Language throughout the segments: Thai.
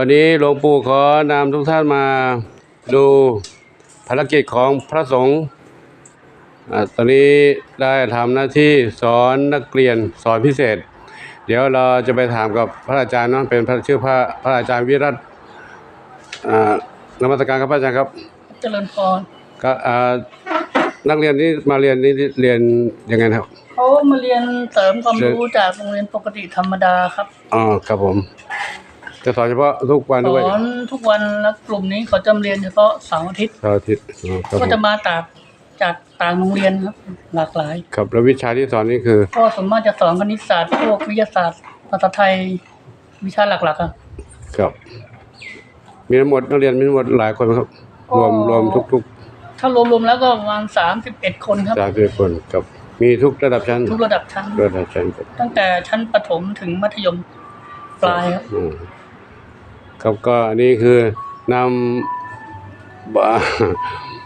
วันนี้หลวงปู่ขอนำทุกท่านมาดูภารกิจของพระสงฆ์อ่าตอนนี้ได้ทำหน้าที่สอนนักเรียนสอนพิเศษ เดี๋ยวเราจะไปถามกับพระอาจารย์เนาะเป็นพระชื่อพระพระอาจารย์วิรัตอ่านมัสการครับพระอาจารย์ครับเจริญพรก็อ่านักเรียนนี่มาเรียนนี่เรียนยังไงนะครับเขามาเรียนเสริมความรู้จากโรงเรียนปกติธรรมดาครับอ๋อครับผม จะสอนเฉพาะทุกวันสด้วยอนทุกวันแล้วกลุ่มนี้เขาจะเรียนเฉพาะเสาร์อาทิตย์เสาร์อาทิตย์อ๋อครับผก็มจะมาจากจากต่างโรงเรียนครับ หลากหลาย ครับแล้ววิชาที่สอนนี่คือ ก็สมมติจะสอนคณิตศาสตร์พวกวิทยาศาสตร์ภาษาไทยวิชาหลักๆอะครับ มีทั้งหมดนักเรียนมีทั้งหมดหลายคนไหมครับ รวมรวมทุกทุกถ้ารวมๆแล้วก็ประมาณสามสิบเอ็ดคนครับสามสิบคนครับมีทุกระดับชั้น ทุกระดับชั้นระดับชั้นครับตั้งแต่ชั้นประถมถึงมัธยมปลายครับอืม ครับก็อันนี้คือนำบ่า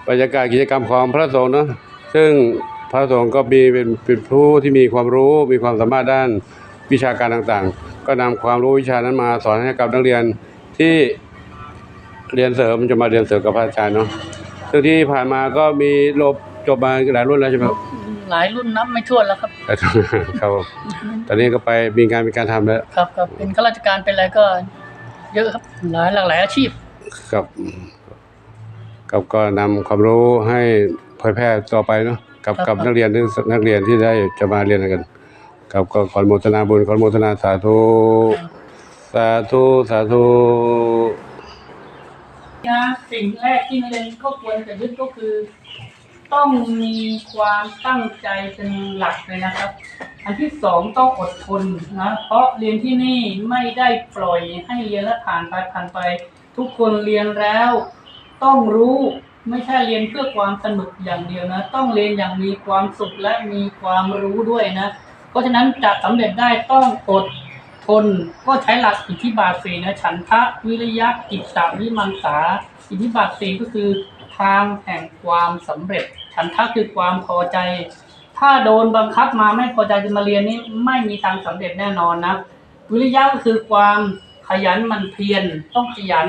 บรรยากาศกิจกรรมของพระสงฆ์เนอะซึ่งพระสงฆ์ก็มีเป็นเป็นผู้ที่มีความรู้มีความสามารถด้านวิชาการต่างๆ ก็นำความรู้วิชานั้นมาสอนให้กับนักเรียนที่เรียนเสริมจะมาเรียนเสริมกับพระอาจารย์เนาะซึ่งที่ผ่านมาก็มีลบจบมาหลายรุ่นแล้วใช่ไหมครับหลายรุ่นนับไม่ถ้วนแล้วครับครับผมตอนนี้ก็ไปมีงานมีการทำแล้วครับครับเป็นข้าราชการเป็นอะไรก็ เยอะครับหลายหลากหลายอาชีพครับกับก็นำความรู้ให้เผยแพร่ต่อไปเนาะกับครับ กับนักเรียนที่นักเรียนที่ได้จะมาเรียนกันกับก็ขออนุโมทนาบุญขออนุโมทนาสาธุสาธุสาธุ นะสิ่งแรกที่นักเรียนก็ควรจะยึดก็คือ ต้องมีความตั้งใจเป็นหลักเลยนะครับ อันที่สองต้องอดทนนะ เพราะเรียนที่นี่ไม่ได้ปล่อยให้เรียนแล้วผ่านไปผ่านไป ทุกคนเรียนแล้ว ต้องรู้ไม่ใช่เรียนเพื่อความสนุกอย่างเดียวนะ ต้องเรียนอย่างมีความสุขและมีความรู้ด้วยนะ เพราะฉะนั้นจะสำเร็จได้ต้องอดทนก็ใช้หลักอิทธิบาทสี่นะ ฉันทะวิริยะกิตตวิมังสา อิทธิบาทสี่ก็คือ ทางแห่งความสำเร็จ ฉันทะคือความพอใจ ถ้าโดนบังคับมาไม่พอใจจะมาเรียนนี่ไม่มีทางสำเร็จแน่นอนนะ วิริยะก็คือความขยันมันเพียรต้องขยัน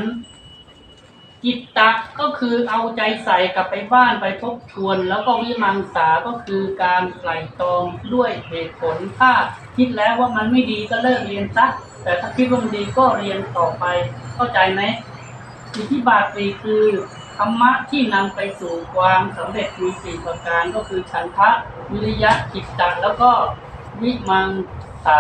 จิตตะก็คือเอาใจใส่กลับไปบ้านไปทบทวน แล้วก็วิมังสาก็คือการไตร่ตรองด้วยเหตุผลถ้าคิดแล้วว่ามันไม่ดีก็เลิกเรียนซะแต่ถ้าคิดว่ามันดีก็เรียนต่อไปเข้าใจไหมอิทธิบาทสี่คือ ธรรมะที่นำไปสู่ความสำเร็จมีสี่ประการก็คือฉันทะวิริยะจิตตะแล้วก็วิมังสา